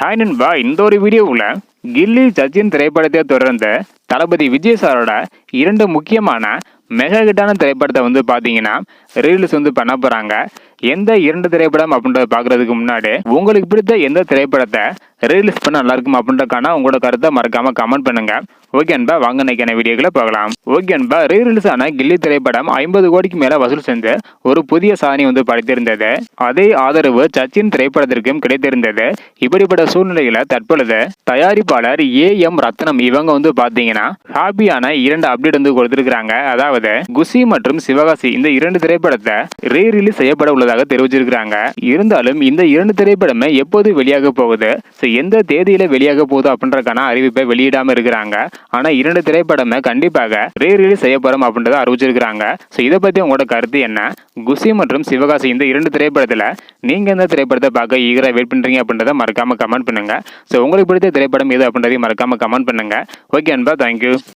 Hi நண்பா இந்த ஒரு வீடியோவில் கில்லி சச்சின் திரைப்படத்தை தொடர்ந்து தளபதி விஜய் சாரோட இரண்டு முக்கியமான மெகா ஹிட்டான திரைப்படத்தை வந்து பார்த்தீங்கன்னா ரீல்ஸ் வந்து பண்ண போகிறாங்க எந்த இரண்டு திரைப்படம் அப்படின்றத பார்க்கறதுக்கு முன்னாடி உங்களுக்கு பிடித்த எந்த திரைப்படத்தை ரீலீஸ் பண்ண நல்லா இருக்கும் அப்படின்றக்கான உங்களோட கருத்தை மறக்காம கமெண்ட் பண்ணுங்க. ஓகே அன்பா வாங்க நினைக்கிற வீடியோக்களை பார்க்கலாம் ஓகே அன்பா ரீ ரிலீஸ் ஆன கில்லி திரைப்படம் ஐம்பது கோடிக்கு மேல வசூல் செஞ்சு ஒரு புதிய சாதனை வந்து படைத்திருந்தது. அதே ஆதரவு சச்சின் திரைப்படத்திற்கும் கிடைத்திருந்தது. இப்படிப்பட்ட சூழ்நிலையில தற்பொழுது தயாரிப்பாளர் ஏ எம் ரத்னம் இவங்க வந்து பாத்தீங்கன்னா ஹாப்பியான இரண்டு அப்டேட் வந்து கொடுத்திருக்கிறாங்க. அதாவது குஷி மற்றும் சிவகாசி இந்த இரண்டு திரைப்படத்தை ரீ ரிலீஸ் செய்யப்பட உள்ளதாக தெரிவிச்சிருக்கிறாங்க. இருந்தாலும் இந்த இரண்டு திரைப்படமே எப்போது வெளியாக போகுது? எந்த தேதியில வெளியாக போகுது அப்படின்றக்கான அறிவிப்பை வெளியிடாம இருக்கிறாங்க. ஆனா இரண்டு திரைப்படமே கண்டிப்பாக ரீ ரிலீஸ் செய்ய போறோம் அப்படின்றத அறிவிச்சிருக்கிறாங்க. ஸோ இதை பத்தி உங்களோட கருத்து என்ன? குசி மற்றும் சிவகாசி இந்த இரண்டு திரைப்படத்துல நீங்க எந்த திரைப்படத்தை பார்க்க ஈகரா வெயிட் பண்றீங்க அப்படின்றத மறக்காம கமெண்ட் பண்ணுங்க. ஸோ உங்களுக்கு பிடித்த திரைப்படம் எது அப்படின்றதையும் மறக்காம கமெண்ட் பண்ணுங்க. ஓகே அன்பா தேங்க்யூ